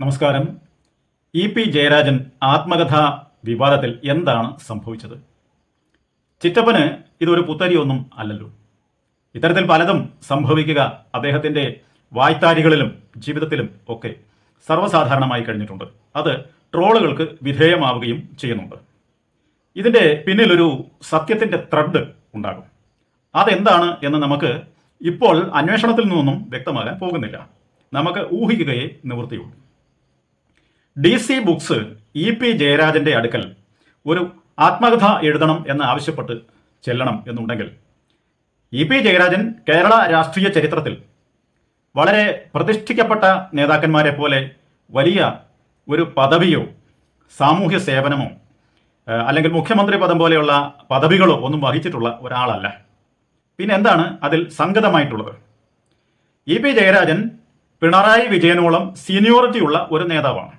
നമസ്കാരം. E P Jayarajan ആത്മകഥാ വിവാദത്തിൽ എന്താണ് സംഭവിച്ചത്? ചിറ്റപ്പന് ഇതൊരു പുത്തരിയൊന്നും അല്ലല്ലോ. ഇത്തരത്തിൽ പലതും സംഭവിക്കുക അദ്ദേഹത്തിന്റെ വായ്ത്താരികളിലും ജീവിതത്തിലും ഒക്കെ സർവസാധാരണമായി കഴിഞ്ഞിട്ടുണ്ട്. അത് ട്രോളുകൾക്ക് വിധേയമാവുകയും ചെയ്യുന്നുണ്ട്. ഇതിന്റെ പിന്നിലൊരു സത്യത്തിന്റെ ത്രെഡ് ഉണ്ടാകും. അതെന്താണ് എന്ന് നമുക്ക് ഇപ്പോൾ അന്വേഷണത്തിൽ നിന്നൊന്നും വ്യക്തമാകാൻ പോകുന്നില്ല. നമുക്ക് ഊഹിക്കുകയേ നിവൃത്തിയുള്ളൂ. D C Books E P ജയരാജന്റെ അടുക്കൽ ഒരു ആത്മകഥ എഴുതണം എന്ന് ആവശ്യപ്പെട്ട് ചെല്ലണം എന്നുണ്ടെങ്കിൽ ഇ പി ജയരാജൻ കേരള രാഷ്ട്രീയ ചരിത്രത്തിൽ വളരെ പ്രതിഷ്ഠിക്കപ്പെട്ട നേതാക്കന്മാരെ പോലെ വലിയ ഒരു പദവിയോ സാമൂഹ്യ സേവനമോ അല്ലെങ്കിൽ മുഖ്യമന്ത്രി പദം പോലെയുള്ള പദവികളോ ഒന്നും വഹിച്ചിട്ടുള്ള ഒരാളല്ല. പിന്നെ എന്താണ് അതിൽ സംഗതമായിട്ടുള്ളത്? ഇ പി ജയരാജൻ പിണറായി വിജയനോളം സീനിയോറിറ്റിയുള്ള ഒരു നേതാവാണ്.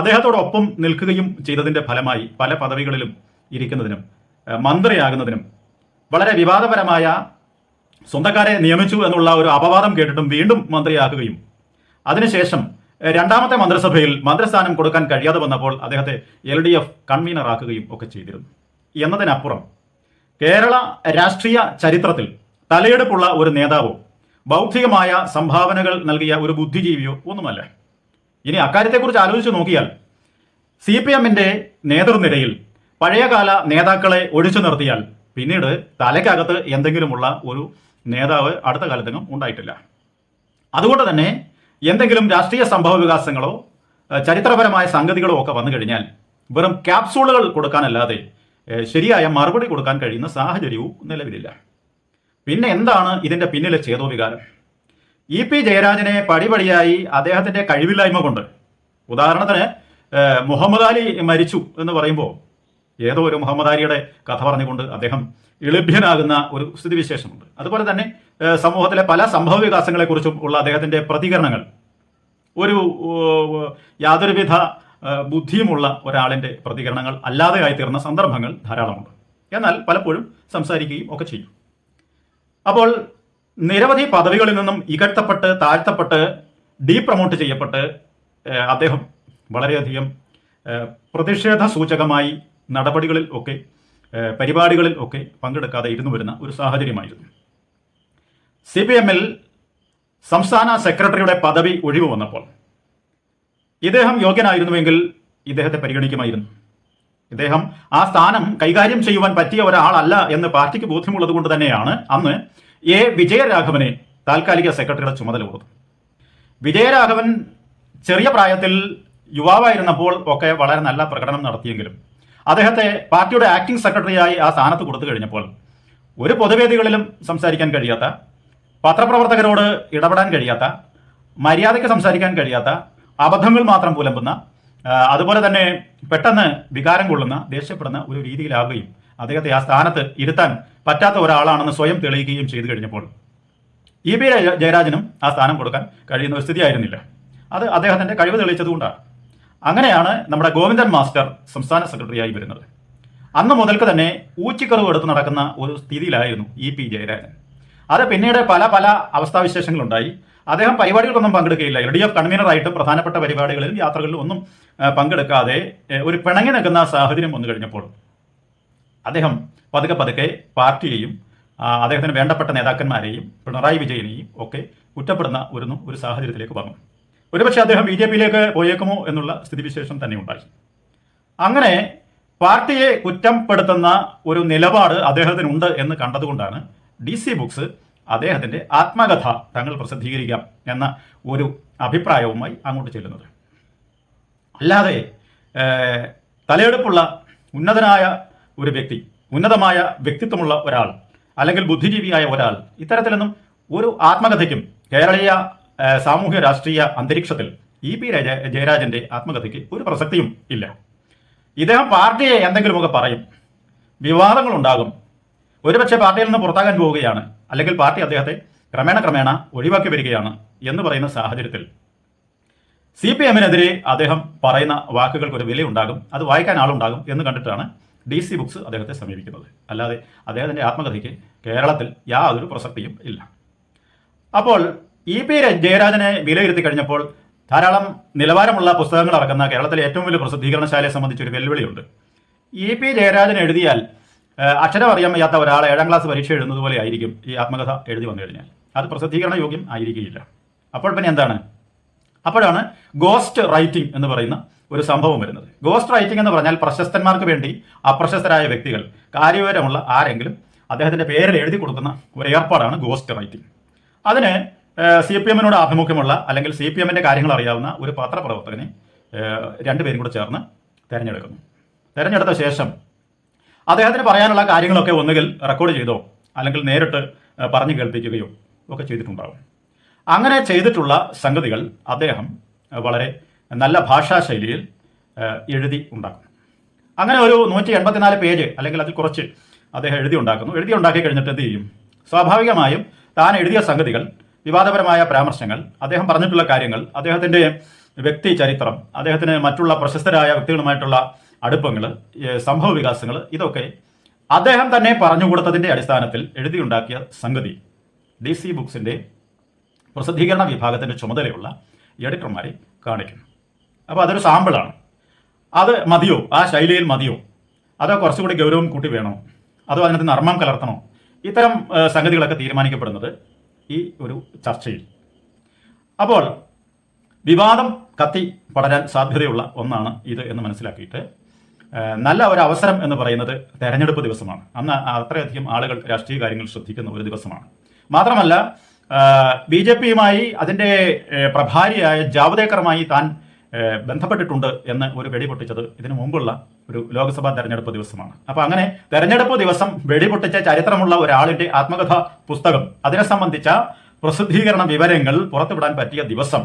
അദ്ദേഹത്തോടൊപ്പം നിൽക്കുകയും ചെയ്തതിന്റെ ഫലമായി പല പദവികളിലും ഇരിക്കുന്നതിനും മന്ത്രിയാകുന്നതിനും വളരെ വിവാദപരമായ സ്വന്തക്കാരെ നിയമിച്ചു എന്നുള്ള ഒരു അപവാദം കേട്ടിട്ടും വീണ്ടും മന്ത്രിയാക്കുകയും അതിനുശേഷം രണ്ടാമത്തെ മന്ത്രിസഭയിൽ മന്ത്രിസ്ഥാനം കൊടുക്കാൻ കഴിയാതെ വന്നപ്പോൾ അദ്ദേഹത്തെ എൽ ഡി എഫ് കൺവീനറാക്കുകയും ഒക്കെ ചെയ്തിരുന്നു. എന്നതിനപ്പുറം കേരള രാഷ്ട്രീയ ചരിത്രത്തിൽ തലയെടുപ്പുള്ള ഒരു നേതാവോ ബൗദ്ധികമായ സംഭാവനകൾ നൽകിയ ഒരു ബുദ്ധിജീവിയോ ഒന്നുമല്ല. ഇനി അക്കാര്യത്തെക്കുറിച്ച് ആലോചിച്ച് നോക്കിയാൽ സി പി എമ്മിന്റെ നേതൃനിരയിൽ പഴയകാല നേതാക്കളെ ഒഴിച്ചു നിർത്തിയാൽ പിന്നീട് തലയ്ക്കകത്ത് എന്തെങ്കിലുമുള്ള ഒരു നേതാവ് അടുത്ത കാലത്തെങ്ങും ഉണ്ടായിട്ടില്ല. അതുകൊണ്ട് തന്നെ എന്തെങ്കിലും രാഷ്ട്രീയ സംഭവ വികാസങ്ങളോ ചരിത്രപരമായ സംഗതികളോ ഒക്കെ വന്നു കഴിഞ്ഞാൽ വെറും ക്യാപ്സൂളുകൾ കൊടുക്കാനല്ലാതെ ശരിയായ മറുപടി കൊടുക്കാൻ കഴിയുന്ന സാഹചര്യവും നിലവിലില്ല. പിന്നെ എന്താണ് ഇതിന്റെ പിന്നിലെ ചേതോവികാരം ഇ പി ജയരാജനെ പടിപടിയായി അദ്ദേഹത്തിന്റെ കഴിവില്ലായ്മ കൊണ്ട്. ഉദാഹരണത്തിന് മുഹമ്മദ് അലി മരിച്ചു എന്ന് പറയുമ്പോൾ ഏതോ ഒരു മുഹമ്മദ് അലിയുടെ കഥ പറഞ്ഞുകൊണ്ട് അദ്ദേഹം എളുഭ്യനാകുന്ന ഒരു സ്ഥിതിവിശേഷമുണ്ട്. അതുപോലെ തന്നെ സമൂഹത്തിലെ പല സംഭവ വികാസങ്ങളെക്കുറിച്ചും ഉള്ള അദ്ദേഹത്തിന്റെ പ്രതികരണങ്ങൾ. ഒരു യാതൊരുവിധ ബുദ്ധിയുമുള്ള ഒരാളിന്റെ പ്രതികരണങ്ങൾ അല്ലാതെ ആയിത്തീർന്ന സന്ദർഭങ്ങൾ ധാരാളമുണ്ട്. എന്നാൽ പലപ്പോഴും സംസാരിക്കുകയും ഒക്കെ ചെയ്യും. അപ്പോൾ നിരവധി പദവികളിൽ നിന്നും ഇകഴ്ത്തപ്പെട്ട് താഴ്ത്തപ്പെട്ട് ഡീപ്രമോട്ട് ചെയ്യപ്പെട്ട് അദ്ദേഹം വളരെയധികം പ്രതിഷേധ സൂചകമായി നടപടികളിൽ ഒക്കെ പരിപാടികളിൽ ഒക്കെ പങ്കെടുക്കാതെ ഇരുന്നു വരുന്ന ഒരു സാഹചര്യമായിരുന്നു. സി പി എമ്മിൽ സംസ്ഥാന സെക്രട്ടറിയുടെ പദവി ഒഴിവ് വന്നപ്പോൾ ഇദ്ദേഹം യോഗ്യനായിരുന്നുവെങ്കിൽ ഇദ്ദേഹത്തെ പരിഗണിക്കുമായിരുന്നു. ഇദ്ദേഹം ആ സ്ഥാനം കൈകാര്യം ചെയ്യുവാൻ പറ്റിയ ഒരാളല്ല എന്ന് പാർട്ടിക്ക് ബോധ്യമുള്ളത് കൊണ്ട് തന്നെയാണ് അന്ന് എ വിജയരാഘവനെ താൽക്കാലിക സെക്രട്ടറിയുടെ ചുമതല കൊടുത്തു. വിജയരാഘവൻ ചെറിയ പ്രായത്തിൽ യുവാവായിരുന്നപ്പോൾ ഒക്കെ വളരെ നല്ല പ്രകടനം നടത്തിയെങ്കിലും അദ്ദേഹത്തെ പാർട്ടിയുടെ ആക്ടിംഗ് സെക്രട്ടറിയായി ആ സ്ഥാനത്ത് കൊടുത്തു കഴിഞ്ഞപ്പോൾ ഒരു പൊതുവേദികളിലും സംസാരിക്കാൻ കഴിയാത്ത പത്രപ്രവർത്തകരോട് ഇടപെടാൻ കഴിയാത്ത മര്യാദയ്ക്ക് സംസാരിക്കാൻ കഴിയാത്ത അബദ്ധങ്ങൾ മാത്രം പുലമ്പുന്ന അതുപോലെ തന്നെ പെട്ടെന്ന് വികാരം കൊള്ളുന്ന ദേഷ്യപ്പെടുന്ന ഒരു രീതിയിലാവുകയും അദ്ദേഹത്തെ ആ സ്ഥാനത്ത് ഇരുത്താൻ പറ്റാത്ത ഒരാളാണെന്ന് സ്വയം തെളിയിക്കുകയും ചെയ്തു കഴിഞ്ഞപ്പോൾ ഇ പി ജയരാജനും ആ സ്ഥാനം കൊടുക്കാൻ കഴിയുന്ന ഒരു സ്ഥിതിയായിരുന്നില്ല. അത് അദ്ദേഹത്തിന്റെ കഴിവ് തെളിയിച്ചതുകൊണ്ടാണ്. അങ്ങനെയാണ് നമ്മുടെ ഗോവിന്ദൻ മാസ്റ്റർ സംസ്ഥാന സെക്രട്ടറിയായി വരുന്നത്. അന്ന് മുതൽക്ക് തന്നെ ഊച്ചിക്കറിവ് എടുത്ത് നടക്കുന്ന ഒരു സ്ഥിതിയിലായിരുന്നു ഇ പി ജയരാജൻ. അത് പിന്നീട് പല പല അവസ്ഥാവിശേഷങ്ങളുണ്ടായി. അദ്ദേഹം പരിപാടികൾക്കൊന്നും പങ്കെടുക്കുകയില്ല. എൽ ഡി എഫ് കൺവീനറായിട്ടും പ്രധാനപ്പെട്ട പരിപാടികളിലും യാത്രകളിലും ഒന്നും പങ്കെടുക്കാതെ ഒരു പിണങ്ങി നിൽക്കുന്ന സാഹചര്യം വന്നു കഴിഞ്ഞപ്പോൾ അദ്ദേഹം പതുക്കെ പതുക്കെ പാർട്ടിയെയും അദ്ദേഹത്തിന് വേണ്ടപ്പെട്ട നേതാക്കന്മാരെയും പിണറായി വിജയനെയും ഒക്കെ കുറ്റപ്പെടുന്ന ഒരു ഒരു സാഹചര്യത്തിലേക്ക് വന്നു. ഒരുപക്ഷെ അദ്ദേഹം ബി ജെ പിയിലേക്ക് പോയേക്കുമോ എന്നുള്ള സ്ഥിതിവിശേഷം തന്നെ ഉണ്ടായി. അങ്ങനെ പാർട്ടിയെ കുറ്റപ്പെടുത്തുന്ന ഒരു നിലപാട് അദ്ദേഹത്തിനുണ്ട് എന്ന് കണ്ടതുകൊണ്ടാണ് ഡി സി ബുക്സ് അദ്ദേഹത്തിന്റെ ആത്മകഥ തങ്ങൾ പ്രസിദ്ധീകരിക്കാം എന്ന ഒരു അഭിപ്രായവുമായി അങ്ങോട്ട് ചെല്ലുന്നത്. അല്ലാതെ തലയെടുപ്പുള്ള ഉന്നതനായ ഒരു വ്യക്തി ഉന്നതമായ വ്യക്തിത്വമുള്ള ഒരാൾ അല്ലെങ്കിൽ ബുദ്ധിജീവിയായ ഒരാൾ ഇത്തരത്തിലൊന്നും ഒരു ആത്മകഥയ്ക്കും കേരളീയ സാമൂഹ്യ രാഷ്ട്രീയ അന്തരീക്ഷത്തിൽ ഇ പി രാജ ജയരാജന്റെ ആത്മകഥയ്ക്ക് ഒരു പ്രസക്തിയും ഇല്ല. ഇദ്ദേഹം പാർട്ടിയെ എന്തെങ്കിലുമൊക്കെ പറയും വിവാദങ്ങൾ ഉണ്ടാകും ഒരുപക്ഷെ പാർട്ടിയിൽ നിന്ന് പുറത്താകാൻ പോവുകയാണ് അല്ലെങ്കിൽ പാർട്ടി അദ്ദേഹത്തെ ക്രമേണ ക്രമേണ ഒഴിവാക്കി വരികയാണ് എന്ന് പറയുന്ന സാഹചര്യത്തിൽ. സി പി എമ്മിനെതിരെ അദ്ദേഹം പറയുന്ന വാക്കുകൾക്ക് ഒരു വിലയുണ്ടാകും അത് വായിക്കാൻ ആളുണ്ടാകും എന്ന് കണ്ടിട്ടാണ് ഡി സി ബുക്സ് അദ്ദേഹത്തെ സമീപിക്കുന്നത്. അല്ലാതെ അദ്ദേഹത്തിന്റെ ആത്മകഥയ്ക്ക് കേരളത്തിൽ യാതൊരു പ്രസക്തിയും ഇല്ല. അപ്പോൾ ഇ പി ജയരാജനെ വിലയിരുത്തി കഴിഞ്ഞപ്പോൾ ധാരാളം നിലവാരമുള്ള പുസ്തകങ്ങൾ ഇറക്കുന്ന കേരളത്തിലെ ഏറ്റവും വലിയ പ്രസിദ്ധീകരണശാലയെ സംബന്ധിച്ച് ഒരു വെല്ലുവിളിയുണ്ട്. ഇ പി ജയരാജൻ എഴുതിയാൽ അക്ഷരം അറിയാൻ വയ്യാത്ത ഒരാൾ ഏഴാം ക്ലാസ് പരീക്ഷ എഴുതുന്നത് പോലെ ആയിരിക്കും ഈ ആത്മകഥ എഴുതി വന്നു കഴിഞ്ഞാൽ. അത് പ്രസിദ്ധീകരണ യോഗ്യം ആയിരിക്കുകയില്ല. അപ്പോൾ പിന്നെ എന്താണ്? അപ്പോഴാണ് ഗോസ്റ്റ് റൈറ്റിംഗ് എന്ന് പറയുന്ന ഒരു സംഭവം വരുന്നത്. ഗോസ്റ്റ് റൈറ്റിംഗ് എന്ന് പറഞ്ഞാൽ പ്രശസ്തന്മാർക്ക് വേണ്ടി അപ്രശസ്തരായ വ്യക്തികൾ കാര്യവിവരമുള്ള ആരെങ്കിലും അദ്ദേഹത്തിന്റെ പേരിൽ എഴുതി കൊടുക്കുന്ന ഒരു ഏർപ്പാടാണ് ഗോസ്റ്റ് റൈറ്റിംഗ് അതിന് സി പി എമ്മിനോട് ആഭിമുഖ്യമുള്ള അല്ലെങ്കിൽ സി പി എമ്മിന്റെ കാര്യങ്ങൾ അറിയാവുന്ന ഒരു പത്രപ്രവർത്തകനെ രണ്ടുപേരും കൂടെ ചേർന്ന് തെരഞ്ഞെടുക്കുന്നു. തെരഞ്ഞെടുത്ത ശേഷം അദ്ദേഹത്തിന് പറയാനുള്ള കാര്യങ്ങളൊക്കെ ഒന്നുകിൽ റെക്കോർഡ് ചെയ്തോ അല്ലെങ്കിൽ നേരിട്ട് പറഞ്ഞു കേൾപ്പിക്കുകയോ ഒക്കെ ചെയ്തിട്ടുണ്ടാകും അങ്ങനെ ചെയ്തിട്ടുള്ള സംഗതികൾ അദ്ദേഹം വളരെ നല്ല ഭാഷാശൈലിയിൽ എഴുതി ഉണ്ടാക്കും. അങ്ങനെ ഒരു നൂറ്റി എൺപത്തിനാല് പേജ് അല്ലെങ്കിൽ അതിൽ കുറച്ച് അദ്ദേഹം എഴുതി ഉണ്ടാക്കുന്നു. എഴുതി ഉണ്ടാക്കി കഴിഞ്ഞിട്ട് എന്ത് ചെയ്യും? സ്വാഭാവികമായും താൻ എഴുതിയ സംഗതികൾ വിവാദപരമായ പരാമർശങ്ങൾ അദ്ദേഹം പറഞ്ഞിട്ടുള്ള കാര്യങ്ങൾ അദ്ദേഹത്തിന്റെ വ്യക്തി ചരിത്രം അദ്ദേഹത്തിന് മറ്റുള്ള പ്രശസ്തരായ വ്യക്തികളുമായിട്ടുള്ള അടുപ്പങ്ങൾ സംഭവ വികാസങ്ങൾ ഇതൊക്കെ അദ്ദേഹം തന്നെ പറഞ്ഞുകൊടുത്തതിന്റെ അടിസ്ഥാനത്തിൽ എഴുതിയുണ്ടാക്കിയ സംഗതി. ഡി സി ബുക്സിന്റെ പ്രസിദ്ധീകരണ വിഭാഗത്തിന്റെ ചുമതലയുള്ള എഡിറ്റർമാരെ കാണിക്കുന്നു. അപ്പോൾ അതൊരു സാമ്പിളാണ്. അത് മതിയോ? ആ ശൈലിയിൽ മതിയോ? അതോ കുറച്ചുകൂടി ഗൗരവം കൂട്ടി വേണോ? അതോ അതിനകത്ത് നർമ്മം കലർത്തണോ? ഇത്തരം സംഗതികളൊക്കെ തീരുമാനിക്കപ്പെടുന്നത് ഈ ഒരു ചർച്ചയിൽ. അപ്പോൾ വിവാദം കത്തി പടരാൻ സാധ്യതയുള്ള ഒന്നാണ് ഇത് എന്ന് മനസ്സിലാക്കിയിട്ട് നല്ല ഒരു അവസരം എന്ന് പറയുന്നത് തെരഞ്ഞെടുപ്പ് ദിവസമാണ്. അന്ന് അത്രയധികം ആളുകൾ രാഷ്ട്രീയ കാര്യങ്ങൾ ശ്രദ്ധിക്കുന്ന ഒരു ദിവസമാണ്. മാത്രമല്ല ബി ജെ പിയുമായി അതിന്റെ പ്രഭാരിയായ ജാവദേക്കറുമായി താൻ ബന്ധപ്പെട്ടിട്ടുണ്ട് എന്ന് ഒരു വെടിപൊട്ടിച്ചത് ഇതിനു മുമ്പുള്ള ഒരു ലോക്സഭാ തെരഞ്ഞെടുപ്പ് ദിവസമാണ്. അപ്പൊ അങ്ങനെ തെരഞ്ഞെടുപ്പ് ദിവസം വെടിപൊട്ടിച്ച ചരിത്രമുള്ള ഒരാളിന്റെ ആത്മകഥ പുസ്തകം അതിനെ സംബന്ധിച്ച പ്രസിദ്ധീകരണ വിവരങ്ങൾ പുറത്തുവിടാൻ പറ്റിയ ദിവസം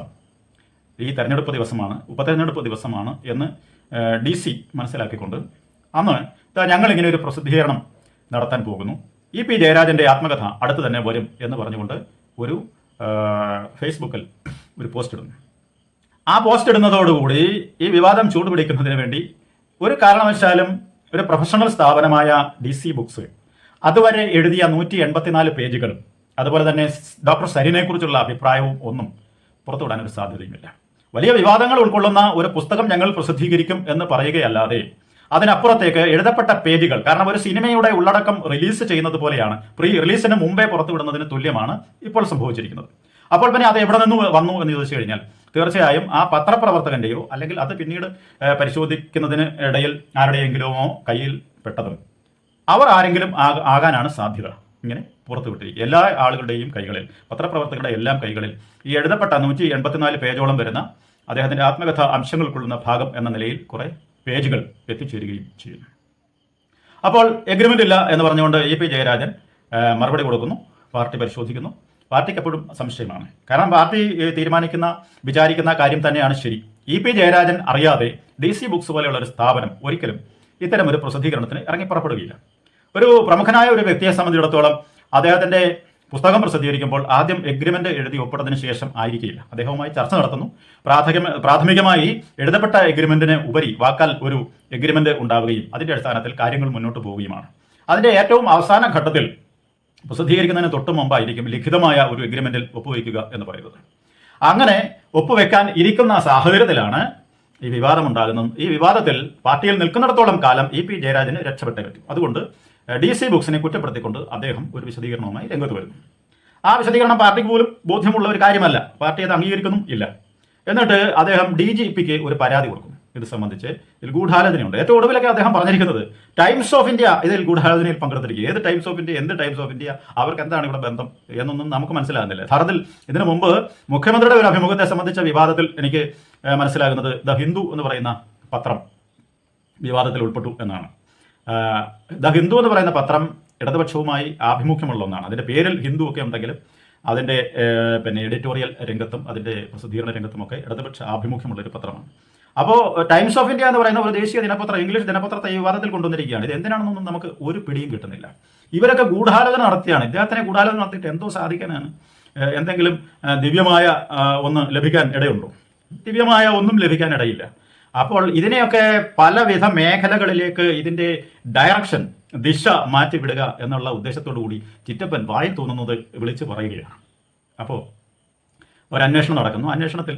ഈ തെരഞ്ഞെടുപ്പ് ദിവസമാണ് ഉപതെരഞ്ഞെടുപ്പ് ദിവസമാണ് എന്ന് ഡി സി മനസ്സിലാക്കിക്കൊണ്ട് അന്ന് ഞങ്ങളിങ്ങനെ ഒരു പ്രസിദ്ധീകരണം നടത്താൻ പോകുന്നു. ഇ പി ജയരാജന്റെ ആത്മകഥ അടുത്ത് തന്നെ വരും എന്ന് പറഞ്ഞുകൊണ്ട് ഒരു ഫേസ്ബുക്കിൽ ഒരു പോസ്റ്റ് ഇടുന്നു. ആ പോസ്റ്റ് ഇടുന്നതോടുകൂടി ഈ വിവാദം ചൂടുപിടിക്കുന്നതിന് വേണ്ടി ഒരു കാരണവശാലും ഒരു പ്രൊഫഷണൽ സ്ഥാപനമായ ഡി സി ബുക്സ് അതുവരെ എഴുതിയ നൂറ്റി എൺപത്തിനാല് പേജുകളും അതുപോലെ തന്നെ ഡോക്ടർ സരിനെ കുറിച്ചുള്ള അഭിപ്രായവും ഒന്നും പുറത്തുവിടാൻ ഒരു സാധ്യതയുമില്ല. വലിയ വിവാദങ്ങൾ ഉൾക്കൊള്ളുന്ന ഒരു പുസ്തകം ഞങ്ങൾ പ്രസിദ്ധീകരിക്കും എന്ന് പറയുകയല്ലാതെ അതിനപ്പുറത്തേക്ക് എഴുതപ്പെട്ട പേജുകൾ കാരണം ഒരു സിനിമയുടെ ഉള്ളടക്കം റിലീസ് ചെയ്യുന്നത് പോലെയാണ് പ്രീ റിലീസിന് മുമ്പേ പുറത്തുവിടുന്നതിന് തുല്യമാണ് ഇപ്പോൾ സംഭവിച്ചിരിക്കുന്നത്. അപ്പോൾ പിന്നെ അത് എവിടെ നിന്ന് വന്നു എന്ന് ചോദിച്ചു കഴിഞ്ഞാൽ തീർച്ചയായും ആ പത്രപ്രവർത്തകന്റെയോ അല്ലെങ്കിൽ അത് പിന്നീട് പരിശോധിക്കുന്നതിന് ഇടയിൽ ആരുടെയെങ്കിലുമോ കയ്യിൽ പെട്ടതും അവർ ആരെങ്കിലും ആക- ആകാനാണ് സാധ്യത. ഇങ്ങനെ പുറത്തുവിട്ടിരിക്കുക എല്ലാ ആളുകളുടെയും കൈകളിൽ പത്രപ്രവർത്തകരുടെ എല്ലാം കൈകളിൽ ഈ എഴുതപ്പെട്ട നൂറ്റി എൺപത്തിനാല് പേജോളം വരുന്ന അദ്ദേഹത്തിന്റെ ആത്മകഥ അംശങ്ങൾ കൊള്ളുന്ന ഭാഗം എന്ന നിലയിൽ കുറേ പേജുകൾ എത്തിച്ചേരുകയും ചെയ്യുന്നു. അപ്പോൾ എഗ്രിമെന്റ് ഇല്ല എന്ന് പറഞ്ഞുകൊണ്ട് എ പി ജയരാജൻ മറുപടി കൊടുക്കുന്നു പാർട്ടി പരിശോധിക്കുന്നു. പാർട്ടിക്ക് എപ്പോഴും സംശയമാണ് കാരണം പാർട്ടി തീരുമാനിക്കുന്ന വിചാരിക്കുന്ന കാര്യം തന്നെയാണ് ശരി. ഇ പി ജയരാജൻ അറിയാതെ ഡി സി ബുക്സ് പോലെയുള്ള ഒരു സ്ഥാപനം ഒരിക്കലും ഇത്തരം ഒരു പ്രസിദ്ധീകരണത്തിന് ഇറങ്ങി പുറപ്പെടുകയില്ല ഒരു പ്രമുഖനായ ഒരു വ്യക്തിയെ സംബന്ധിച്ചിടത്തോളം അദ്ദേഹത്തിന്റെ പുസ്തകം പ്രസിദ്ധീകരിക്കുമ്പോൾ ആദ്യം എഗ്രിമെന്റ് എഴുതി ഒപ്പിട്ടതിന് ശേഷം ആയിരിക്കില്ല. അദ്ദേഹവുമായി ചർച്ച നടത്തുന്നു. പ്രാഥമിക പ്രാഥമികമായി എഴുതപ്പെട്ട എഗ്രിമെന്റിന് ഉപരി വാക്കാൽ ഒരു എഗ്രിമെന്റ് ഉണ്ടാവുകയും അതിന്റെ അടിസ്ഥാനത്തിൽ കാര്യങ്ങൾ മുന്നോട്ട് പോവുകയുമാണ്. അതിന്റെ ഏറ്റവും അവസാന ഘട്ടത്തിൽ പ്രസിദ്ധീകരിക്കുന്നതിന് തൊട്ട് മുമ്പായിരിക്കും ലിഖിതമായ ഒരു എഗ്രിമെന്റിൽ ഒപ്പുവയ്ക്കുക എന്ന് പറയുന്നത്. അങ്ങനെ ഒപ്പുവെക്കാൻ ഇരിക്കുന്ന സാഹചര്യത്തിലാണ് ഈ വിവാദം ഉണ്ടാകുന്നത് ഈ വിവാദത്തിൽ പാർട്ടിയിൽ നിൽക്കുന്നിടത്തോളം കാലം ഇ പി ജയരാജന് രക്ഷപ്പെട്ടേ പറ്റും. അതുകൊണ്ട് ഡി സി ബുക്സിനെ കുറ്റപ്പെടുത്തിക്കൊണ്ട് അദ്ദേഹം ഒരു വിശദീകരണവുമായി രംഗത്ത് വരുന്നു. ആ വിശദീകരണം പാർട്ടിക്ക് പോലും ബോധ്യമുള്ള ഒരു കാര്യമല്ല. പാർട്ടി അത് അംഗീകരിക്കുന്നു ഇല്ല. എന്നിട്ട് അദ്ദേഹം ഡി ജി പിക്ക് ഒരു പരാതി കൊടുക്കും ഇത് സംബന്ധിച്ച് ഇതിൽ ഗൂഢാലോചനയുണ്ട്. ഏറ്റവും ഒടുവിലൊക്കെ അദ്ദേഹം പറഞ്ഞിരിക്കുന്നത് ടൈംസ് ഓഫ് ഇന്ത്യ ഇതിൽ ഗൂഢാലോചനയിൽ പങ്കെടുത്തിരിക്കുക. ഏത് ടൈംസ് ഓഫ് ഇന്ത്യ എന്ത് ടൈംസ് ഓഫ് ഇന്ത്യ അവർക്ക് എന്താണ് ഇവിടെ ബന്ധം എന്നൊന്നും നമുക്ക് മനസ്സിലാകുന്നില്ല. യഥാർത്ഥത്തിൽ ഇതിനു മുമ്പ് മുഖ്യമന്ത്രിയുടെ ഒരു അഭിമുഖത്തെ സംബന്ധിച്ച വിവാദത്തിൽ എനിക്ക് മനസ്സിലാകുന്നത് ദ ഹിന്ദു എന്ന് പറയുന്ന പത്രം വിവാദത്തിൽ ഉൾപ്പെട്ടു എന്നാണ്. ദ ഹിന്ദു എന്ന് പറയുന്ന പത്രം ഇടതുപക്ഷവുമായി ആഭിമുഖ്യമുള്ള ഒന്നാണ്. അതിന്റെ പേരിൽ ഹിന്ദു ഒക്കെ ഉണ്ടെങ്കിലും അതിന്റെ പിന്നെ എഡിറ്റോറിയൽ രംഗത്തും അതിന്റെ പ്രസിദ്ധീകരണ രംഗത്തുമൊക്കെ ഇടതുപക്ഷ ആഭിമുഖ്യമുള്ളൊരു പത്രമാണ്. അപ്പോൾ ടൈംസ് ഓഫ് ഇന്ത്യ എന്ന് പറയുന്ന ഒരു ദേശീയ ദിനപത്രം ഇംഗ്ലീഷ് ദിനപത്രത്തെ ഈ വിവാദത്തിൽ കൊണ്ടുവന്നിരിക്കുകയാണ്. ഇത് എന്തിനാണെന്നൊന്നും നമുക്ക് ഒരു പിടിയും കിട്ടുന്നില്ല. ഇവരൊക്കെ ഗൂഢാലോചന നടത്തിയാണ്. ഇദ്ദേഹത്തിനെ ഗൂഢാലോചന നടത്തിയിട്ട് എന്തോ സാധിക്കാനാണ് എന്തെങ്കിലും ദിവ്യമായ ഒന്ന് ലഭിക്കാൻ ഇടയുണ്ടോ? ദിവ്യമായ ഒന്നും ലഭിക്കാൻ ഇടയില്ല. അപ്പോൾ ഇതിനെയൊക്കെ പലവിധ മേഖലകളിലേക്ക് ഇതിന്റെ ഡയറക്ഷൻ ദിശ മാറ്റിവിടുക എന്നുള്ള ഉദ്ദേശത്തോടു കൂടി ചിറ്റപ്പൻ വായി തോന്നുന്നത് വിളിച്ചു പറയുകയാണ്. അപ്പോൾ ഒരു അന്വേഷണം നടക്കുന്നു. അന്വേഷണത്തിൽ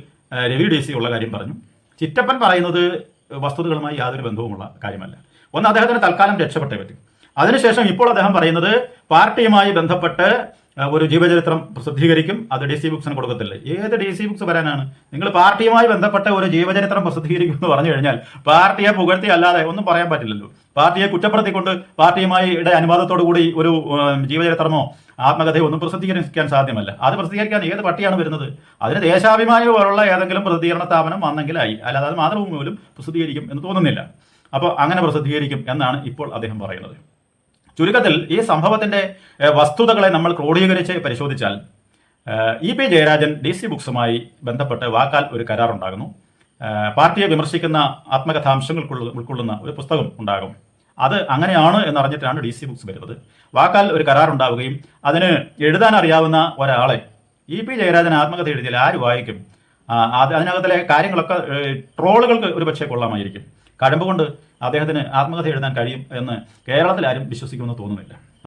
രവി ഡി സി ഉള്ള കാര്യം പറഞ്ഞു. ചിറ്റപ്പൻ പറയുന്നത് വസ്തുതകളുമായി യാതൊരു ബന്ധവുമുള്ള കാര്യമല്ല. ഒന്ന് അദ്ദേഹത്തിന് തൽക്കാലം രക്ഷപ്പെട്ടേ പറ്റും. അതിനുശേഷം ഇപ്പോൾ അദ്ദേഹം പറയുന്നത് പാർട്ടിയുമായി ബന്ധപ്പെട്ട് ഒരു ജീവചരിത്രം പ്രസിദ്ധീകരിക്കും അത് ഡി സി ബുക്സിന് കൊടുക്കത്തില്ല. ഏത് ഡി സി ബുക്സ് വരാനാണ്? നിങ്ങൾ പാർട്ടിയുമായി ബന്ധപ്പെട്ട ഒരു ജീവചരിത്രം പ്രസിദ്ധീകരിക്കും എന്ന് പറഞ്ഞു കഴിഞ്ഞാൽ പാർട്ടിയെ പുകഴ്ത്തി അല്ലാതെ ഒന്നും പറയാൻ പറ്റില്ലല്ലോ. പാർട്ടിയെ കുറ്റപ്പെടുത്തിക്കൊണ്ട് പാർട്ടിയുമായി ഇട അനുവാദത്തോടു കൂടി ഒരു ജീവചരിത്രമോ ആത്മകഥയോ ഒന്നും പ്രസിദ്ധീകരിക്കാൻ സാധ്യമല്ല. അത് പ്രസിദ്ധീകരിക്കാൻ ഏത് പട്ടിയാണ് വരുന്നത്? അതിന് ദേശാഭിമാനി പോലുള്ള ഏതെങ്കിലും പ്രസിദ്ധീകരണ സ്ഥാപനം വന്നെങ്കിലായി അല്ലാതെ അത് മാതൃഭൂമി പോലും പ്രസിദ്ധീകരിക്കും എന്ന് തോന്നുന്നില്ല. അപ്പോൾ അങ്ങനെ പ്രസിദ്ധീകരിക്കും എന്നാണ് ഇപ്പോൾ അദ്ദേഹം പറയുന്നത്. ചുരുക്കത്തിൽ ഈ സംഭവത്തിന്റെ വസ്തുതകളെ നമ്മൾ ക്രോഡീകരിച്ച് പരിശോധിച്ചാൽ E P Jayarajan D C ബുക്സുമായി ബന്ധപ്പെട്ട് വാക്കാൽ ഒരു കരാറുണ്ടാകുന്നു. പാർട്ടിയെ വിമർശിക്കുന്ന ആത്മകഥാംശങ്ങൾ ഉൾക്കൊള്ളു- ഉൾക്കൊള്ളുന്ന ഒരു പുസ്തകം ഉണ്ടാകും. അത് അങ്ങനെയാണ് എന്നറിഞ്ഞിട്ടാണ് ഡി സി ബുക്സ് വരുന്നത്. വാക്കാൽ ഒരു കരാർ ഉണ്ടാവുകയും അതിന് എഴുതാൻ അറിയാവുന്ന ഒരാളെ ഇ പി ജയരാജൻ ആത്മകഥ എഴുതിയാൽ ആര് വായിക്കും? അത് അതിനകത്തിലെ കാര്യങ്ങളൊക്കെ ട്രോളുകൾക്ക് ഒരു പക്ഷേ കൊള്ളാമായിരിക്കും. കഴമ്പ് കൊണ്ട് അദ്ദേഹത്തിന് ആത്മകഥ എഴുതാൻ കഴിയും എന്ന് കേരളത്തിൽ ആരും വിശ്വസിക്കുമെന്ന് തോന്നുന്നില്ല.